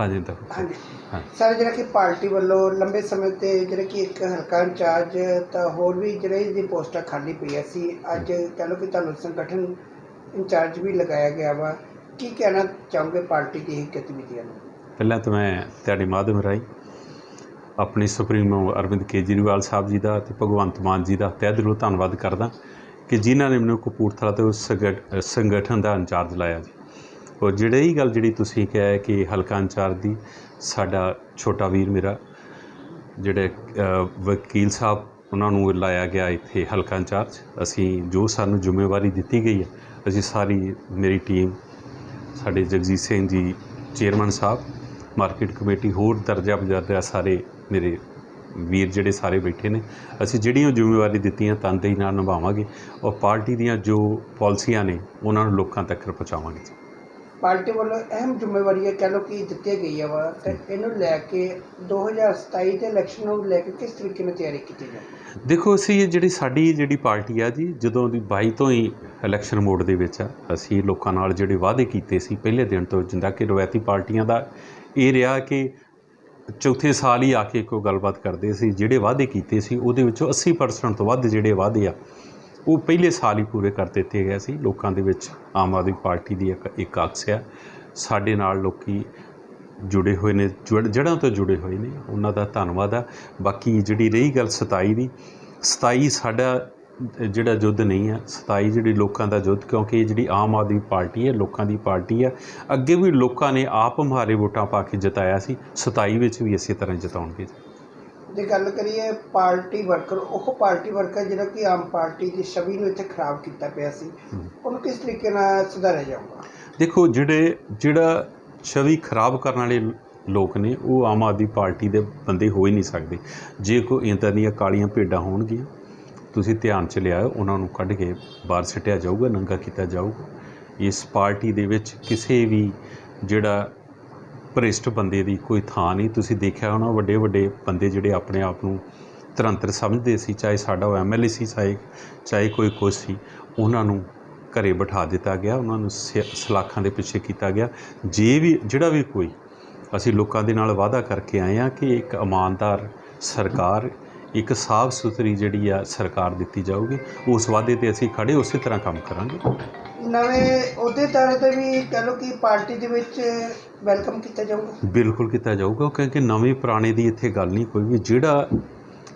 ਹਾਂਜੀ ਤਾਂ ਹਾਂਜੀ। ਹਾਂ। ਸਰ ਜਿਹੜਾ ਕਿ ਪਾਰਟੀ ਵੱਲੋਂ ਲੰਬੇ ਸਮੇਂ ਤੇ ਜਿਹੜਾ ਕਿ ਇੱਕ ਹਲਕਾ ਇੰਚਾਰਜ ਤਾਂ ਹੋਰ ਵੀ ਜਿਹੜੇ ਦੀ ਪੋਸਟਾਂ ਖਾਲੀ ਪਈਆਂ ਸੀ ਅੱਜ ਕਹ ਲਓ ਕਿ ਤੁਹਾਨੂੰ ਸੰਗਠਨ ਇੰਚਾਰਜ ਵੀ ਲਗਾਇਆ ਗਿਆ ਵਾ। ਕੀ ਕਹਿਣਾ ਚਾਹੋਗੇ ਪਾਰਟੀ ਦੀ ਇਹ ਗਤੀਵਿਧੀਆਂ ਨੂੰ? ਪਹਿਲਾਂ ਤਾਂ ਮੈਂ ਤੁਹਾਡੇ ਮਾਧਿਅਮ ਰਾਹੀਂ ਆਪਣੇ ਸੁਪਰੀਮੋ ਅਰਵਿੰਦ ਕੇਜਰੀਵਾਲ ਸਾਹਿਬ ਜੀ ਦਾ ਤੇ ਭਗਵੰਤ ਮਾਨ ਜੀ ਦਾ ਤਹਿ ਦਿਲੋਂ ਧੰਨਵਾਦ ਕਰਦਾ ਕਿ ਜਿਨ੍ਹਾਂ ਨੇ ਮੈਨੂੰ ਕਪੂਰਥਲਾ ਤੋਂ ਸੰਗਠਨ ਦਾ ਇੰਚਾਰਜ ਲਾਇਆ ਜੀ। ਔਰ ਜਿਹੜੇ ਹੀ ਗੱਲ ਜਿਹੜੀ ਤੁਸੀਂ ਕਿਹਾ ਕਿ ਹਲਕਾ ਇੰਚਾਰਜ ਦੀ, ਸਾਡਾ ਛੋਟਾ ਵੀਰ ਮੇਰਾ, ਜਿਹੜੇ ਵਕੀਲ ਸਾਹਿਬ, ਉਹਨਾਂ ਨੂੰ ਲਾਇਆ ਗਿਆ ਇੱਥੇ ਹਲਕਾ ਇੰਚਾਰਜ। ਅਸੀਂ ਜੋ ਸਾਨੂੰ ਜ਼ਿੰਮੇਵਾਰੀ ਦਿੱਤੀ ਗਈ ਹੈ, ਅਸੀਂ ਸਾਰੀ ਮੇਰੀ ਟੀਮ, ਸਾਡੇ ਜਗਜੀਤ ਸਿੰਘ ਜੀ, ਚੇਅਰਮੈਨ ਸਾਹਿਬ, ਮਾਰਕੀਟ ਕਮੇਟੀ, ਹੋਰ ਦਰਜਾ ਬਜਰਦਾ ਸਾਰੇ ਮੇਰੇ ਵੀਰ ਜਿਹੜੇ ਸਾਰੇ ਬੈਠੇ ਨੇ, ਅਸੀਂ ਜਿਹੜੀਆਂ ਜ਼ਿੰਮੇਵਾਰੀ ਦਿੱਤੀਆਂ ਤਨਦੇਹੀ ਨਾਲ ਨਿਭਾਵਾਂਗੇ। ਔਰ ਪਾਰਟੀ ਦੀਆਂ ਜੋ ਪਾਲਿਸੀਆਂ ਨੇ, ਉਹਨਾਂ ਨੂੰ ਲੋਕਾਂ ਤੱਕ ਪਹੁੰਚਾਵਾਂਗੇ। ਪਾਰਟੀ ਵੱਲੋਂ ਅਹਿਮ ਜ਼ਿੰਮੇਵਾਰੀ ਹੈ ਕਹ ਲਓ ਕਿ ਦਿੱਤੀ ਗਈ ਹੈ ਵਾ, ਤੇ ਇਹਨੂੰ ਲੈ ਕੇ 2027 ਦੇ ਇਲੈਕਸ਼ਨ ਨੂੰ ਲੈ ਕੇ ਕਿਸ ਤਰੀਕੇ ਨਾਲ ਤਿਆਰੀ ਕੀਤੀ ਜਾਵੇ ਦੇਖੋ, ਅਸੀਂ ਇਹ ਜਿਹੜੀ ਸਾਡੀ ਜਿਹੜੀ ਪਾਰਟੀ ਆ ਜੀ, ਜਦੋਂ ਦੀ 22 ਤੋਂ ਹੀ ਇਲੈਕਸ਼ਨ ਮੋਡ ਦੇ ਵਿੱਚ ਆ, ਅਸੀਂ ਲੋਕਾਂ ਨਾਲ ਜਿਹੜੇ ਵਾਅਦੇ ਕੀਤੇ ਸੀ ਪਹਿਲੇ ਦਿਨ ਤੋਂ, ਜਿੰਦਾ ਕਿ ਰਵਾਇਤੀ ਪਾਰਟੀਆਂ ਦਾ, ਇਹ ਰਿਹਾ ਕਿ ਚੌਥੇ ਸਾਲ ਹੀ ਆ ਕੇ ਕੋਈ ਗੱਲਬਾਤ ਕਰਦੇ ਸੀ, ਜਿਹੜੇ ਵਾਅਦੇ ਕੀਤੇ ਸੀ, ਉਹਦੇ ਵਿੱਚੋਂ 80% ਤੋਂ ਵੱਧ ਜਿਹੜੇ ਵਾਅਦੇ ਆ ਉਹ ਪਹਿਲੇ ਸਾਲ ਹੀ ਪੂਰੇ ਕਰ ਦਿੱਤੇ ਗਏ ਸੀ। ਲੋਕਾਂ ਦੇ ਵਿੱਚ ਆਮ ਆਦਮੀ ਪਾਰਟੀ ਦੀ ਇੱਕ ਇੱਕ ਅਕਸ ਆ ਸਾਡੇ ਨਾਲ ਲੋਕੀ ਜੁੜੇ ਹੋਏ ਨੇ, ਜੜ- ਜੜ੍ਹਾਂ ਤੋਂ ਜੁੜੇ ਹੋਏ ਨੇ। ਉਹਨਾਂ ਦਾ ਧੰਨਵਾਦ ਆ ਬਾਕੀ ਜਿਹੜੀ ਰਹੀ ਗੱਲ 27 ਦੀ 27 ਸਾਡਾ ਜਿਹੜਾ ਯੁੱਧ ਨਹੀਂ ਹੈ 27 ਜਿਹੜੀ ਲੋਕਾਂ ਦਾ ਯੁੱਧ, ਕਿਉਂਕਿ ਇਹ ਜਿਹੜੀ ਆਮ ਆਦਮੀ ਪਾਰਟੀ ਹੈ, ਲੋਕਾਂ ਦੀ ਪਾਰਟੀ ਆ ਅੱਗੇ ਵੀ ਲੋਕਾਂ ਨੇ ਆਪ ਹਮਾਰੇ ਵੋਟਾਂ ਪਾ ਕੇ ਜਿਤਾਇਆ ਸੀ। 27 ਵਿੱਚ ਵੀ ਇਸੇ ਤਰ੍ਹਾਂ ਜਿਤਾਉਣਗੇ। ਜੇ ਗੱਲ ਕਰੀਏ ਪਾਰਟੀ ਵਰਕਰ ਉਹ ਪਾਰਟੀ ਵਰਕਰ ਜਿਹੜਾ ਕਿ ਆਮ ਪਾਰਟੀ ਦੀ ਛਵੀ ਨੂੰ ਇੱਥੇ ਖਰਾਬ ਕੀਤਾ ਪਿਆ ਸੀ ਉਹਨੂੰ ਕਿਸ ਤਰੀਕੇ ਨਾਲ ਸੁਧਾਰਿਆ ਜਾਊਗਾ? ਦੇਖੋ ਜਿਹੜੇ ਜਿਹੜਾ ਛਵੀ ਖਰਾਬ ਕਰਨ ਵਾਲੇ ਲੋਕ ਨੇ ਉਹ ਆਮ ਆਦਮੀ ਪਾਰਟੀ ਦੇ ਬੰਦੇ ਹੋ ਹੀ ਨਹੀਂ ਸਕਦੇ। ਜੇ ਕੋਈ ਇੱਦਾਂ ਦੀਆਂ ਕਾਲੀਆਂ ਭੇਡਾਂ ਹੋਣਗੀਆਂ ਤੁਸੀਂ ਧਿਆਨ ਚ ਲਿਆਓ ਉਹਨਾਂ ਨੂੰ ਕੱਢ ਕੇ ਬਾਹਰ ਸਿੱਟਿਆ ਜਾਊਗਾ ਨੰਗਾ ਕੀਤਾ ਜਾਊਗਾ। ਇਸ ਪਾਰਟੀ ਦੇ ਵਿੱਚ ਕਿਸੇ ਵੀ ਜਿਹੜਾ ਭ੍ਰਿਸ਼ਟ ਬੰਦੇ ਦੀ ਕੋਈ ਥਾਂ ਨਹੀਂ। ਤੁਸੀਂ ਦੇਖਿਆ ਹੋਣਾ ਵੱਡੇ ਵੱਡੇ ਬੰਦੇ ਜਿਹੜੇ ਆਪਣੇ ਆਪ ਨੂੰ ਤਰੰਤਰ ਸਮਝਦੇ ਸੀ, ਚਾਹੇ ਸਾਡਾ ਉਹ ਐਮਐਲਏ ਸੀ, ਚਾਹੇ ਚਾਹੇ ਕੋਈ ਕੁਛ ਸੀ, ਉਹਨਾਂ ਨੂੰ ਘਰੇ ਬਿਠਾ ਦਿੱਤਾ ਗਿਆ, ਉਹਨਾਂ ਨੂੰ ਸ- ਸਲਾਖਾਂ ਦੇ ਪਿੱਛੇ ਕੀਤਾ ਗਿਆ। ਜੇ ਵੀ, ਜਿਹੜਾ ਵੀ ਕੋਈ, ਅਸੀਂ ਲੋਕਾਂ ਦੇ ਨਾਲ ਵਾਅਦਾ ਕਰਕੇ ਆਏ ਆ ਕਿ ਇੱਕ ਇਮਾਨਦਾਰ ਸਰਕਾਰ ਇੱਕ ਸਾਫ਼ ਸੁਥਰੀ ਜਿਹੜੀ ਆ ਸਰਕਾਰ ਦਿੱਤੀ ਜਾਊਗੀ ਉਸ ਵਾਅਦੇ ਤੇ ਅਸੀਂ ਖੜੇ ਉਸੇ ਤਰ੍ਹਾਂ ਕੰਮ ਕਰਾਂਗੇ। ਨਵੇਂ ਅਹੁਦੇਦਾਰਾਂ ਤੇ ਵੀ ਕਹ ਲਓ ਕਿ ਪਾਰਟੀ ਦੇ ਵਿੱਚ ਵੈਲਕਮ ਕੀਤਾ ਜਾਊਗਾ। ਬਿਲਕੁਲ ਕੀਤਾ ਜਾਊਗਾ ਕਿਉਂਕਿ ਨਵੇਂ ਪੁਰਾਣੇ ਦੀ ਇੱਥੇ ਗੱਲ ਨਹੀਂ ਕੋਈ ਵੀ। ਜਿਹੜਾ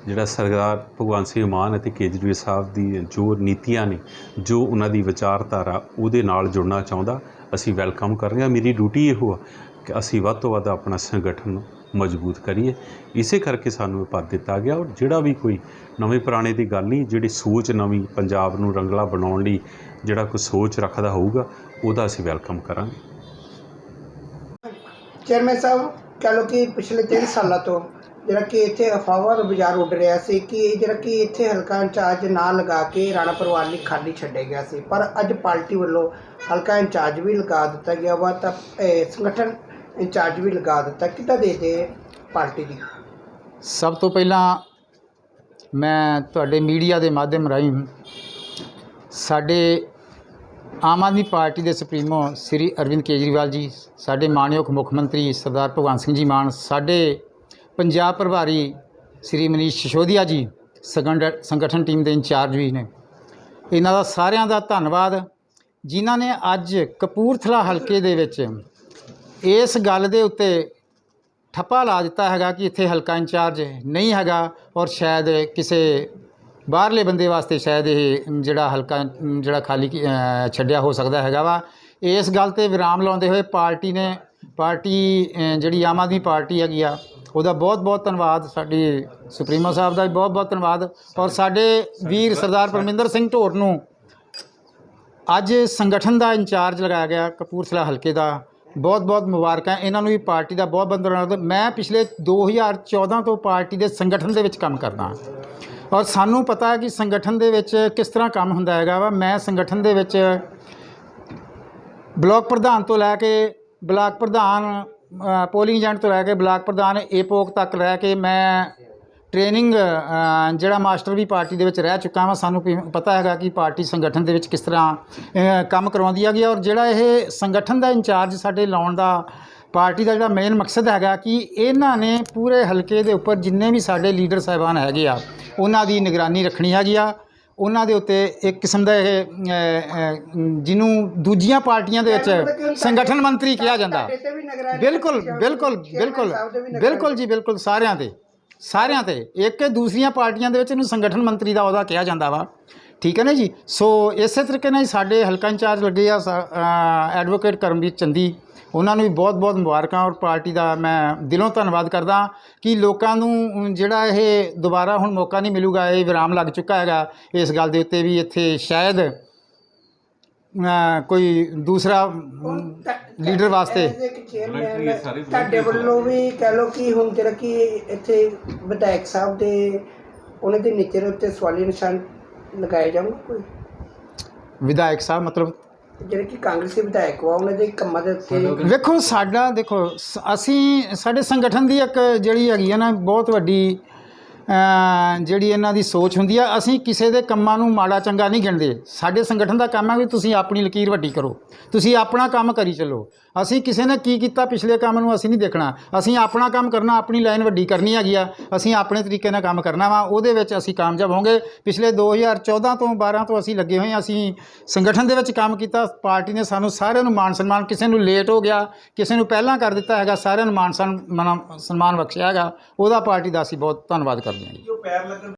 ਜਿਹੜਾ ਸਰਦਾਰ ਭਗਵੰਤ ਸਿੰਘ ਮਾਨ ਅਤੇ ਕੇਜਰੀਵਾਲ ਸਾਹਿਬ ਦੀ ਜੋ ਨੀਤੀਆਂ ਨੇ ਜੋ ਉਹਨਾਂ ਦੀ ਵਿਚਾਰਧਾਰਾ ਉਹਦੇ ਨਾਲ ਜੁੜਨਾ ਚਾਹੁੰਦਾ ਅਸੀਂ ਵੈਲਕਮ ਕਰਾਂਗੇ। ਮੇਰੀ ਡਿਊਟੀ ਇਹੋ ਆ ਕਿ ਅਸੀਂ ਵੱਧ ਤੋਂ ਵੱਧ ਆਪਣਾ ਸੰਗਠਨ ਨੂੰ ਮਜ਼ਬੂਤ ਕਰੀਏ। ਇਸੇ ਕਰਕੇ ਸਾਨੂੰ ਇਹ ਪਦ ਦਿੱਤਾ ਗਿਆ ਔਰ ਜਿਹੜਾ ਵੀ ਕੋਈ ਨਵੇਂ ਪੁਰਾਣੇ ਦੀ ਗੱਲ ਨਹੀਂ, ਜਿਹੜੀ ਸੋਚ ਨਵੀਂ ਪੰਜਾਬ ਨੂੰ ਰੰਗਲਾ ਬਣਾਉਣ ਲਈ ਜਿਹੜਾ ਕੋਈ ਸੋਚ ਰੱਖਦਾ ਹੋਊਗਾ, ਉਹਦਾ ਅਸੀਂ ਵੈਲਕਮ ਕਰਾਂਗੇ। ਚੇਅਰਮੈਨ ਸਾਹਿਬ, ਕਹ ਲਓ ਕਿ ਪਿਛਲੇ 3 ਸਾਲਾਂ ਤੋਂ ਜਿਹੜਾ ਕਿ ਇੱਥੇ ਅਫਵਾਹਾਂ ਦਾ ਬਾਜ਼ਾਰ ਉੱਡ ਰਿਹਾ ਸੀ ਕਿ ਇਹ ਜਿਹੜਾ ਕਿ ਇੱਥੇ ਹਲਕਾ ਇੰਚਾਰਜ ਨਾ ਲਗਾ ਕੇ ਰਾਣਾ ਪਰਿਵਾਰ ਲਈ ਖਾਲੀ ਛੱਡਿਆ ਗਿਆ ਸੀ। ਪਰ ਅੱਜ ਪਾਰਟੀ ਵੱਲੋਂ ਹਲਕਾ ਇੰਚਾਰਜ ਵੀ ਲਗਾ ਦਿੱਤਾ ਗਿਆ ਵਾ ਤਾਂ ਸੰਗਠਨ ਇੰਚਾਰਜ ਵੀ ਲਗਾ ਦਿੱਤਾ, ਕਿੱਦਾਂ ਦੇਖਦੇ ਪਾਰਟੀ ਦੀ? ਸਭ ਤੋਂ ਪਹਿਲਾਂ ਮੈਂ ਤੁਹਾਡੇ ਮੀਡੀਆ ਦੇ ਮਾਧਿਅਮ ਰਾਹੀਂ ਸਾਡੇ ਆਮ ਆਦਮੀ ਪਾਰਟੀ ਦੇ ਸੁਪਰੀਮੋ ਸ੍ਰੀ ਅਰਵਿੰਦ ਕੇਜਰੀਵਾਲ ਜੀ, ਸਾਡੇ ਮਾਨਯੋਗ ਮੁੱਖ ਮੰਤਰੀ ਸਰਦਾਰ ਭਗਵੰਤ ਸਿੰਘ ਜੀ ਮਾਨ, ਸਾਡੇ ਪੰਜਾਬ ਪ੍ਰਭਾਰੀ ਸ੍ਰੀ ਮਨੀਸ਼ ਸਿਸੋਦੀਆ ਜੀ, ਸੰਗਠ, ਸੰਗਠਨ ਟੀਮ ਦੇ ਇੰਚਾਰਜ ਵੀ ਨੇ। ਇਹਨਾਂ ਦਾ ਸਾਰਿਆਂ ਦਾ ਧੰਨਵਾਦ, ਜਿਨ੍ਹਾਂ ਨੇ ਅੱਜ ਕਪੂਰਥਲਾ ਹਲਕੇ ਦੇ ਵਿੱਚ ਇਸ ਗੱਲ ਦੇ ਉੱਤੇ ਠੱਪਾ ਲਾ ਦਿੱਤਾ ਹੈਗਾ ਕਿ ਇੱਥੇ ਹਲਕਾ ਇੰਚਾਰਜ ਨਹੀਂ ਹੈਗਾ ਔਰ ਸ਼ਾਇਦ ਕਿਸੇ ਬਾਹਰਲੇ ਬੰਦੇ ਵਾਸਤੇ ਸ਼ਾਇਦ ਇਹ ਜਿਹੜਾ ਹਲਕਾ, ਜਿਹੜਾ ਖਾਲੀ ਛੱਡਿਆ ਹੋ ਸਕਦਾ ਹੈਗਾ ਵਾ। ਇਸ ਗੱਲ ਤੇ ਵਿਰਾਮ ਲਾਉਂਦੇ ਹੋਏ ਪਾਰਟੀ ਨੇ, ਪਾਰਟੀ ਜਿਹੜੀ ਆਮ ਆਦਮੀ ਪਾਰਟੀ ਹੈਗੀ ਆ, ਉਹਦਾ ਬਹੁਤ ਬਹੁਤ ਧੰਨਵਾਦ। ਸਾਡੀ ਸੁਪਰੀਮੋ ਸਾਹਿਬ ਦਾ ਵੀ ਬਹੁਤ ਬਹੁਤ ਧੰਨਵਾਦ। ਔਰ ਸਾਡੇ ਵੀਰ ਸਰਦਾਰ ਪਰਮਿੰਦਰ ਸਿੰਘ ਢੋਰ ਨੂੰ ਅੱਜ ਸੰਗਠਨ ਦਾ ਇੰਚਾਰਜ ਲਗਾਇਆ ਗਿਆ, ਕਪੂਰਥਲਾ ਹਲਕੇ ਦਾ। ਬਹੁਤ ਬਹੁਤ ਮੁਬਾਰਕਾਂ, ਇਹਨਾਂ ਨੂੰ ਵੀ ਪਾਰਟੀ ਦਾ ਬਹੁਤ ਬਹੁਤ ਮੈਂ ਪਿਛਲੇ 2014 ਤੋਂ ਪਾਰਟੀ ਦੇ ਸੰਗਠਨ ਦੇ ਵਿੱਚ ਕੰਮ ਕਰਦਾ ਔਰ ਸਾਨੂੰ ਪਤਾ ਹੈ ਕਿ ਸੰਗਠਨ ਦੇ ਵਿੱਚ ਕਿਸ ਤਰ੍ਹਾਂ ਕੰਮ ਹੁੰਦਾ ਹੈਗਾ ਵਾ। ਮੈਂ ਸੰਗਠਨ ਦੇ ਵਿੱਚ ਬਲਾਕ ਪ੍ਰਧਾਨ ਤੋਂ ਲੈ ਕੇ ਬਲਾਕ ਪ੍ਰਧਾਨ ਪੋਲਿੰਗ ਏਜੰਟ ਤੋਂ ਲੈ ਕੇ ਬਲਾਕ ਪ੍ਰਧਾਨ, ਏਪੋਕ ਤੱਕ ਰਹਿ ਕੇ ਮੈਂ ਟ੍ਰੇਨਿੰਗ ਜਿਹੜਾ ਮਾਸਟਰ ਵੀ ਪਾਰਟੀ ਦੇ ਵਿੱਚ ਰਹਿ ਚੁੱਕਾ ਹਾਂ ਸਾਨੂੰ ਵੀ ਪਤਾ ਹੈਗਾ ਕਿ ਪਾਰਟੀ ਸੰਗਠਨ ਦੇ ਵਿੱਚ ਕਿਸ ਤਰ੍ਹਾਂ ਕੰਮ ਕਰਵਾਉਂਦੀ ਹੈਗੀ ਔਰ ਜਿਹੜਾ ਇਹ ਸੰਗਠਨ ਦਾ ਇੰਚਾਰਜ ਸਾਡੇ ਲਾਉਣ ਦਾ ਪਾਰਟੀ ਦਾ ਜਿਹੜਾ ਮੇਨ ਮਕਸਦ ਹੈਗਾ ਕਿ ਇਹਨਾਂ ਨੇ ਪੂਰੇ ਹਲਕੇ ਦੇ ਉੱਪਰ ਜਿੰਨੇ ਵੀ ਸਾਡੇ ਲੀਡਰ ਸਾਹਿਬਾਨ ਹੈਗੇ ਆ, ਉਹਨਾਂ ਦੀ ਨਿਗਰਾਨੀ ਰੱਖਣੀ ਹੈਗੀ ਆ। ਉਹਨਾਂ ਦੇ ਉੱਤੇ ਇੱਕ ਕਿਸਮ ਦਾ ਇਹ ਜਿਹਨੂੰ ਦੂਜੀਆਂ ਪਾਰਟੀਆਂ ਦੇ ਵਿੱਚ ਸੰਗਠਨ ਮੰਤਰੀ ਕਿਹਾ ਜਾਂਦਾ। ਬਿਲਕੁਲ ਬਿਲਕੁਲ ਬਿਲਕੁਲ ਬਿਲਕੁਲ ਜੀ, ਬਿਲਕੁਲ ਸਾਰਿਆਂ ਦੇ। ਸਾਰਿਆਂ ਤੇ, ਇੱਕ ਦੂਸਰੀਆਂ ਪਾਰਟੀਆਂ ਦੇ ਵਿੱਚ ਇਹਨੂੰ ਸੰਗਠਨ ਮੰਤਰੀ ਦਾ ਉਹਦਾ ਕਿਹਾ ਜਾਂਦਾ ਵਾ। ਠੀਕ ਹੈ ਨਾ ਜੀ? ਸੋ ਇਸੇ ਤਰੀਕੇ ਨਾਲ ਸਾਡੇ ਹਲਕਾ ਇੰਚਾਰਜ ਲੱਗੇ ਆ, ਸਾ- ਐਡਵੋਕੇਟ ਕਰਮਜੀਤ ਚੰਦੀ। ਉਹਨਾਂ ਨੂੰ ਵੀ ਬਹੁਤ ਬਹੁਤ ਮੁਬਾਰਕਾਂ ਔਰ ਪਾਰਟੀ ਦਾ ਮੈਂ ਦਿਲੋਂ ਧੰਨਵਾਦ ਕਰਦਾ ਕਿ ਲੋਕਾਂ ਨੂੰ ਜਿਹੜਾ ਇਹ ਦੁਬਾਰਾ ਹੁਣ ਮੌਕਾ ਨਹੀਂ ਮਿਲੂਗਾ, ਇਹ ਵਿਰਾਮ ਲੱਗ ਚੁੱਕਾ ਹੈਗਾ ਇਸ ਗੱਲ ਦੇ ਉੱਤੇ ਵੀ ਇੱਥੇ ਸ਼ਾਇਦ ਕੋਈ ਦੂਸਰਾ ਲੀਡਰ ਵਾਸਤੇ? ਤੁਹਾਡੇ ਵੱਲੋਂ ਵੀ ਕਹਿ ਲਓ ਕਿ ਹੁਣ ਜਿਹੜਾ ਕਿ ਇੱਥੇ ਵਿਧਾਇਕ ਸਾਹਿਬ ਦੇ ਉਹਨਾਂ ਦੇ ਨੀਚੇ ਉੱਤੇ ਸਵਾਲੀ ਨਿਸ਼ਾਨ ਲਗਾਏ ਜਾਣਗੇ ਕੋਈ? ਵਿਧਾਇਕ ਸਾਹਿਬ ਮਤਲਬ ਜਿਹੜੇ ਕਿ ਕਾਂਗਰਸੀ ਵਿਧਾਇਕ ਵਾ ਉਹਨਾਂ ਦੇ ਕੰਮਾਂ ਦੇ ਉੱਤੇ ਵੇਖੋ ਸਾਡਾ ਦੇਖੋ ਅਸੀਂ ਸਾਡੇ ਸੰਗਠਨ ਦੀ ਇੱਕ ਜਿਹੜੀ ਹੈਗੀ ਆ ਨਾ ਬਹੁਤ ਵੱਡੀ ਜਿਹੜੀ ਇਹਨਾਂ ਦੀ ਸੋਚ ਹੁੰਦੀ ਆ, ਅਸੀਂ ਕਿਸੇ ਦੇ ਕੰਮਾਂ ਨੂੰ ਮਾੜਾ ਚੰਗਾ ਨਹੀਂ ਗਿਣਦੇ। ਸਾਡੇ ਸੰਗਠਨ ਦਾ ਕੰਮ ਹੈ ਵੀ ਤੁਸੀਂ ਆਪਣੀ ਲਕੀਰ ਵੱਡੀ ਕਰੋ। ਤੁਸੀਂ ਆਪਣਾ ਕੰਮ ਕਰੀ ਚੱਲੋ। ਅਸੀਂ ਕਿਸੇ ਨੇ ਕੀ ਕੀਤਾ ਪਿਛਲੇ ਕੰਮ ਨੂੰ ਅਸੀਂ ਨਹੀਂ ਦੇਖਣਾ। ਅਸੀਂ ਆਪਣਾ ਕੰਮ ਕਰਨਾ, ਆਪਣੀ ਲਾਈਨ ਵੱਡੀ ਕਰਨੀ ਹੈਗੀ ਆ। ਅਸੀਂ ਆਪਣੇ ਤਰੀਕੇ ਨਾਲ ਕੰਮ ਕਰਨਾ ਵਾ, ਉਹਦੇ ਵਿੱਚ ਅਸੀਂ ਕਾਮਯਾਬ ਹੋਵਾਂਗੇ। ਪਿਛਲੇ 2014 ਤੋਂ 12 ਤੋਂ ਅਸੀਂ ਲੱਗੇ ਹੋਏ ਹਾਂ। ਅਸੀਂ ਸੰਗਠਨ ਦੇ ਵਿੱਚ ਕੰਮ ਕੀਤਾ, ਪਾਰਟੀ ਨੇ ਸਾਨੂੰ ਸਾਰਿਆਂ ਨੂੰ ਮਾਣ ਸਨਮਾਨ, ਕਿਸੇ ਨੂੰ ਲੇਟ ਹੋ ਗਿਆ, ਕਿਸੇ ਨੂੰ ਪਹਿਲਾਂ ਕਰ ਦਿੱਤਾ ਹੈਗਾ, ਸਾਰਿਆਂ ਨੂੰ ਮਾਨ, ਸਨਮਾਨ ਸਨਮਾਨ ਬਖਸ਼ਿਆ ਹੈਗਾ। ਉਹਦਾ ਪਾਰਟੀ ਦਾ ਅਸੀਂ ਬਹੁਤ ਧੰਨਵਾਦ ਕਰਦੇ ਹਾਂ ਜੀ